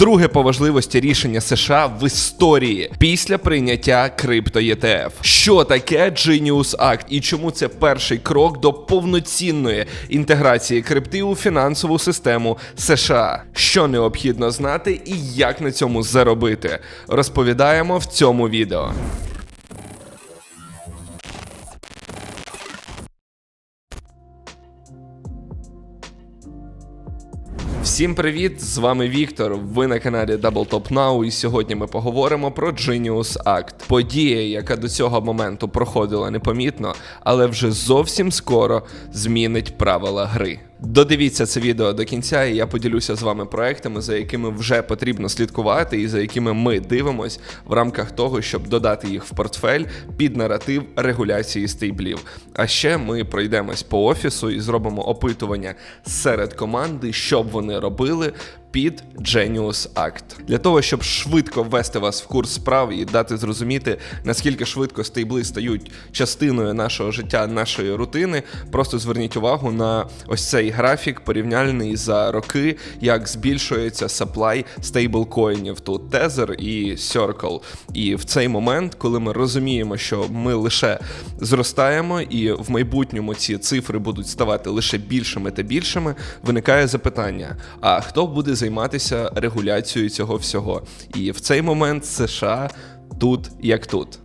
Друге по важливості рішення США в історії після прийняття крипто ЄТФ. Що таке Genius Act і чому це перший крок до повноцінної інтеграції крипти у фінансову систему США? Що необхідно знати і як на цьому заробити? Розповідаємо в цьому відео. Всім привіт! З вами Віктор. Ви на каналі Double Top Now, і сьогодні ми поговоримо про Genius Act. Подія, яка до цього моменту проходила непомітно, але вже зовсім скоро змінить правила гри. Додивіться це відео до кінця, і я поділюся з вами проектами, за якими вже потрібно слідкувати, і за якими ми дивимось в рамках того, щоб додати їх в портфель під наратив регуляції стейблів. А ще ми пройдемось по офісу і зробимо опитування серед команди, що вони робили. Під Genius Act. для того, щоб швидко ввести вас в курс справ і дати зрозуміти, наскільки швидко стейбли стають частиною нашого життя, нашої рутини. Просто зверніть увагу на ось цей графік, порівняльний за роки, як збільшується supply стейблкоїнів. Тут Tether і Circle. І в цей момент, коли ми розуміємо, що ми лише зростаємо, і в майбутньому ці цифри будуть ставати лише більшими та більшими, виникає запитання: а хто буде займатися регуляцією цього всього? І в цей момент США тут як тут.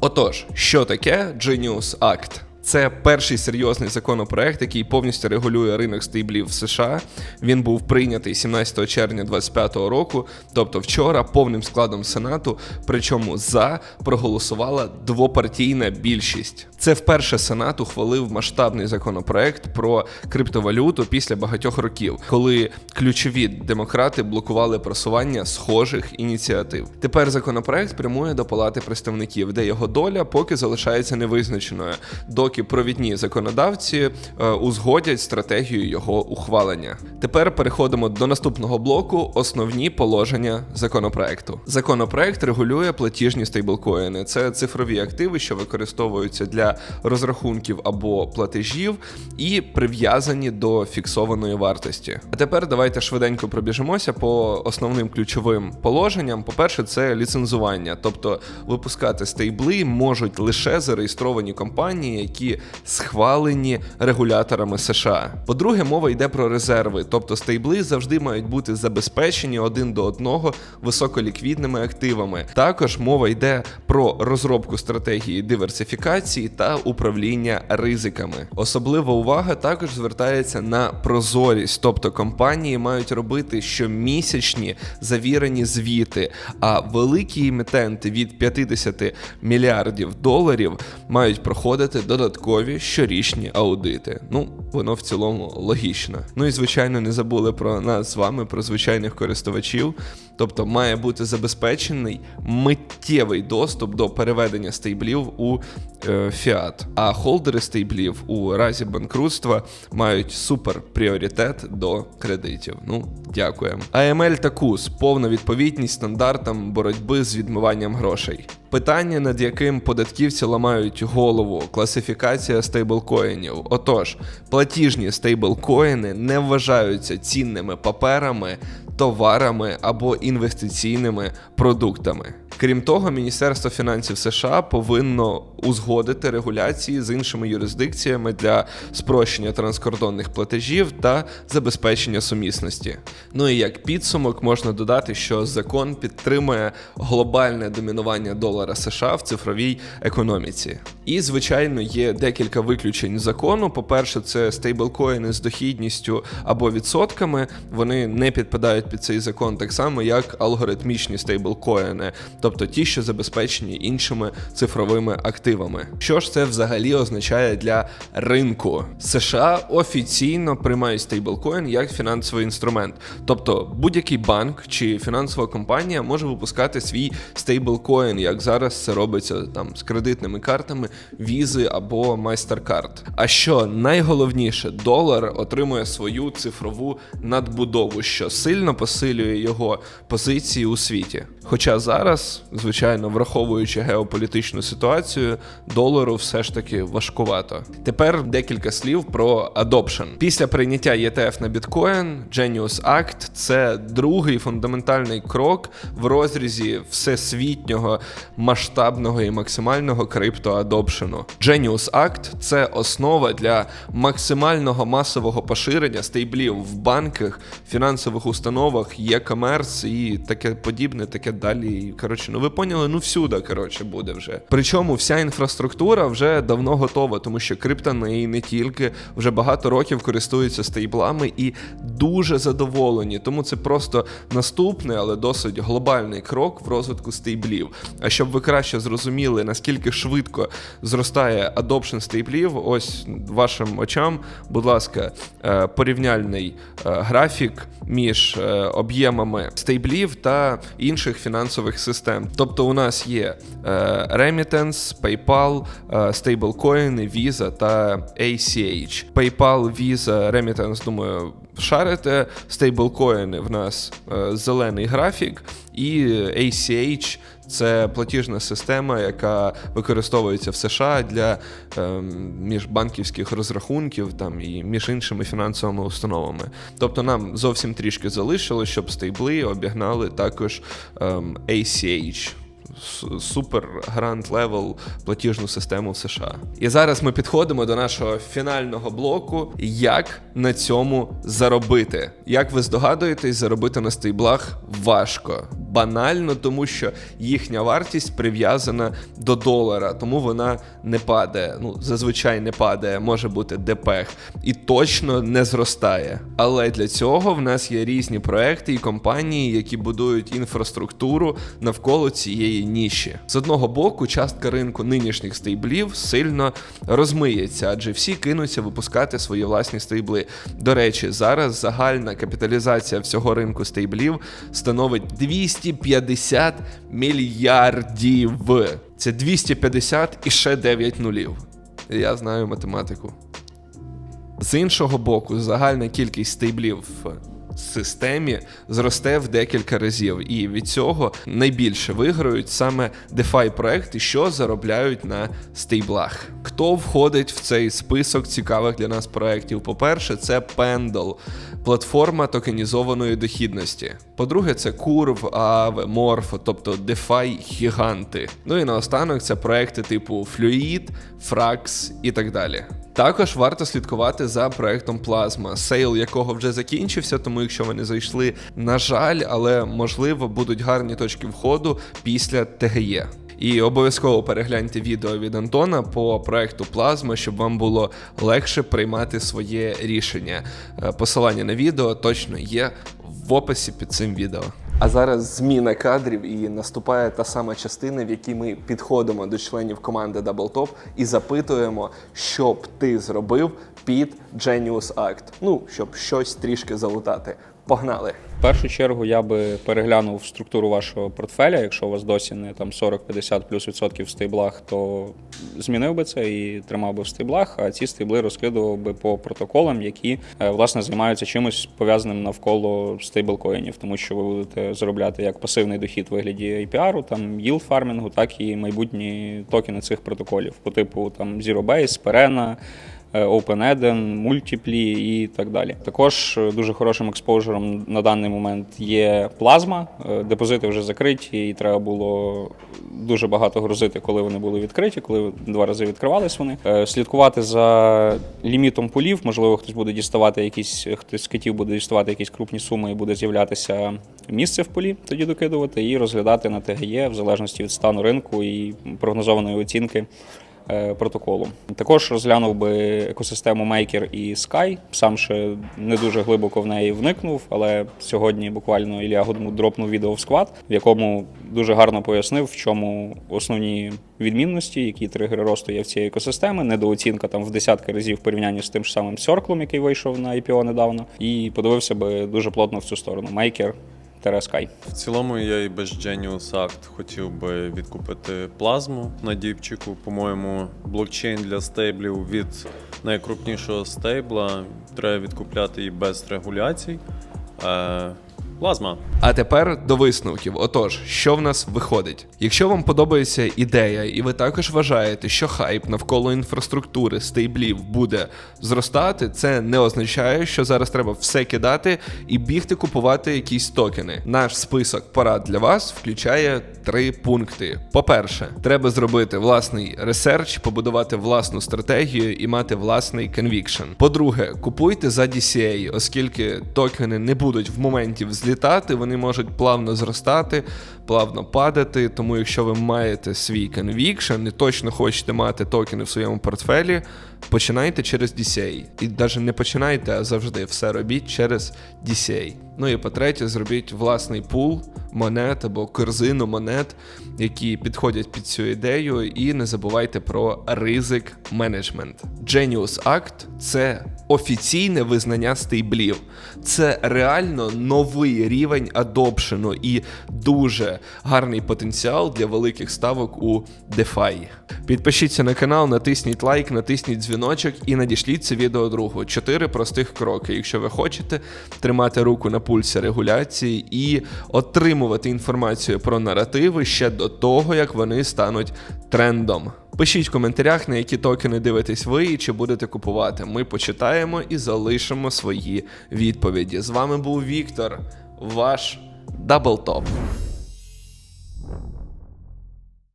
Отож, що таке Genius Act? Це перший серйозний законопроект, який повністю регулює ринок стейблів в США. Він був прийнятий 17 червня 2025 року, тобто вчора, повним складом Сенату. Причому за проголосувала двопартійна більшість. Це вперше Сенат ухвалив масштабний законопроект про криптовалюту після багатьох років, коли ключові демократи блокували просування схожих ініціатив. Тепер законопроект прямує до палати представників, де його доля поки залишається невизначеною, доки провідні законодавці е, узгодять стратегію його ухвалення. Тепер переходимо до наступного блоку: основні положення законопроекту. Законопроект регулює платіжні стейблкоїни. Це цифрові активи, що використовуються для розрахунків або платежів, і прив'язані до фіксованої вартості. А тепер давайте швиденько пробіжимося по основним ключовим положенням. По-перше, це ліцензування, тобто випускати стейбли можуть лише зареєстровані компанії, які схвалені регуляторами США. По-друге, мова йде про резерви, тобто стейбли завжди мають бути забезпечені один до одного високоліквідними активами. Також мова йде про розробку стратегії диверсифікації та управління ризиками. Особлива увага також звертається на прозорість, тобто компанії мають робити щомісячні завірені звіти, а великі емітенти від 50 мільярдів доларів мають проходити додаткові щорічні аудити. Ну, воно в цілому логічно. Ну і звичайно, не забули про нас з вами, про звичайних користувачів. Тобто має бути забезпечений миттєвий доступ до переведення стейблів у е, фіат. А холдери стейблів у разі банкрутства мають супер пріоритет до кредитів. Ну, дякуємо. AML та КУС повна відповідність стандартам боротьби з відмиванням грошей. Питання, над яким податківці ламають голову, класифікація стейблкоїнів. Отож, платіжні стейблкоїни не вважаються цінними паперами, товарами або інвестиційними продуктами. Крім того, Міністерство фінансів США повинно узгодити регуляції з іншими юрисдикціями для спрощення транскордонних платежів та забезпечення сумісності. Ну і як підсумок можна додати, що закон підтримує глобальне домінування долара США в цифровій економіці. І, звичайно, є декілька виключень закону. По-перше, це стейблкоїни з дохідністю або відсотками. Вони не підпадають під цей закон так само, як алгоритмічні стейблкоїни, тобто ті, що забезпечені іншими цифровими активами. Що ж це взагалі означає для ринку? США офіційно приймають стейблкоін як фінансовий інструмент, тобто будь-який банк чи фінансова компанія може випускати свій стейблкоін, як зараз це робиться там з кредитними картами візи або MasterCard. А що найголовніше, долар отримує свою цифрову надбудову, що сильно посилює його позиції у світі. Хоча зараз, звичайно, враховуючи геополітичну ситуацію, долару все ж таки важкувато. Тепер декілька слів про adoption. Після прийняття ETF на біткоін, Genius Act – це другий фундаментальний крок в розрізі всесвітнього масштабного і максимального криптоадопшену. Genius Act – це основа для максимального масового поширення стейблів в банках, фінансових установах, e-commerce і таке подібне, таке далі. Коротше, ну ви поняли, ну всюди коротше буде вже. Причому вся інфраструктура вже давно готова, тому що криптони і не тільки вже багато років користуються стейблами і дуже задоволені. Тому це просто наступний, але досить глобальний крок в розвитку стейблів. А щоб ви краще зрозуміли, наскільки швидко зростає adoption стейблів, ось вашим очам, будь ласка, е, порівняльний е, графік між е, об'ємами стейблів та інших фінансових систем. Тобто у нас є е, Remittance, PayPal, стейблкоїни, Visa та ACH. PayPal, Visa, Remittance, думаю, шарите. Стейблкоїни в нас е, зелений графік, і ACH це платіжна система, яка використовується в США для ем, міжбанківських розрахунків там і між іншими фінансовими установами. Тобто нам зовсім трішки залишилось, щоб стейбли обігнали також ем, ACH. Супер гранд левел платіжну систему в США. І зараз ми підходимо до нашого фінального блоку. Як на цьому заробити? Як ви здогадуєтесь, заробити на стейблах важко. Банально, тому що їхня вартість прив'язана до долара, тому вона не падає. Ну, зазвичай не падає, може бути депех, і точно не зростає. Але для цього в нас є різні проекти і компанії, які будують інфраструктуру навколо цієї ніші. З одного боку, частка ринку нинішніх стейблів сильно розмиється, адже всі кинуться випускати свої власні стейбли. До речі, зараз загальна капіталізація всього ринку стейблів становить 250 мільярдів. Це 250 і ще 9 нулів. Я знаю математику. З іншого боку, загальна кількість стейблів в системі зросте в декілька разів, і від цього найбільше виграють саме DeFi проекти, що заробляють на стейблах. Хто входить в цей список цікавих для нас проєктів? По-перше, це Pendle, платформа токенізованої дохідності. По-друге, це Curve, Aave, Morpho, тобто DeFi гіганти. Ну і наостанок це проекти типу Fluid, Frax і так далі. Також варто слідкувати за проектом Plasma, сейл якого вже закінчився, тому якщо ви не зайшли, на жаль, але можливо будуть гарні точки входу після ТГЄ. І обов'язково перегляньте відео від Антона по проекту Plasma, щоб вам було легше приймати своє рішення. Е, Посилання на відео точно є в описі під цим відео. А зараз зміна кадрів і наступає та сама частина, в якій ми підходимо до членів команди Double Top і запитуємо, що б ти зробив під Genius Act. Ну, щоб щось трішки залутати. Погнали! В першу чергу я би переглянув структуру вашого портфеля. Якщо у вас досі не там 40-50 плюс відсотків в стейблах, то змінив би це і тримав би в стейблах, а ці стейбли розкидував би по протоколам, які е, власне займаються чимось пов'язаним навколо стейблкоїнів, тому що ви будете заробляти як пасивний дохід в вигляді APR, там yield фармінгу, так і майбутні токени цих протоколів по типу там Zero Base, Perena, OpenEden, Multiply і так далі. Також е, дуже хорошим експожером на даний момент є плазма. Е, Депозити вже закриті, і треба було дуже багато грузити, коли вони були відкриті, коли два рази відкривались вони. Е, Слідкувати за лімітом полів, можливо, хтось буде діставати якісь, хтось з китів буде діставати якісь крупні суми і буде з'являтися місце в полі, тоді докидувати і розглядати на ТГЄ в залежності від стану ринку і прогнозованої оцінки е, протоколу. Також розглянув би екосистему Maker і Sky. Сам ще не дуже глибоко в неї вникнув, але сьогодні буквально Ілля Гудмут дропнув відео в сквад, в якому дуже гарно пояснив, в чому основні відмінності, які тригери росту є в цій екосистемі. Недооцінка там в десятки разів в порівнянні з тим ж самим Circle, який вийшов на IPO недавно, і подивився би дуже плотно в цю сторону. Maker Sky. В цілому я і без Genius Act хотів би відкупити плазму на дівчику. По-моєму, блокчейн для стейблів від найкрупнішого стейбла треба відкупляти і без регуляцій. Плазма. А тепер до висновків. Отож, що в нас виходить? Якщо вам подобається ідея, і ви також вважаєте, що хайп навколо інфраструктури стейблів буде зростати, це не означає, що зараз треба все кидати і бігти купувати якісь токени. Наш список порад для вас включає три пункти. По-перше, треба зробити власний ресерч, побудувати власну стратегію і мати власний conviction. По-друге, купуйте за DCA, оскільки токени не будуть в моменті взлітати, вони можуть плавно зростати, плавно падати. Тому, якщо ви маєте свій conviction і точно хочете мати токени в своєму портфелі, починайте через DCA. І навіть не починайте, а завжди все робіть через DCA. Ну і по-третє, зробіть власний пул монет або корзину монет, які підходять під цю ідею, і не забувайте про ризик менеджмент. Genius Act – це офіційне визнання стейблів. Це реально новий рівень адопшену і дуже гарний потенціал для великих ставок у DeFi. Підпишіться на канал, натисніть лайк, натисніть дзвіночок і надішліть це відео другу. Чотири простих кроки, якщо ви хочете тримати руку на пульсі регуляції і отримувати інформацію про наративи ще до того, як вони стануть трендом. Пишіть в коментарях, на які токени дивитесь ви і чи будете купувати. Ми почитаємо і залишимо свої відповіді. З вами був Віктор, ваш даблтоп.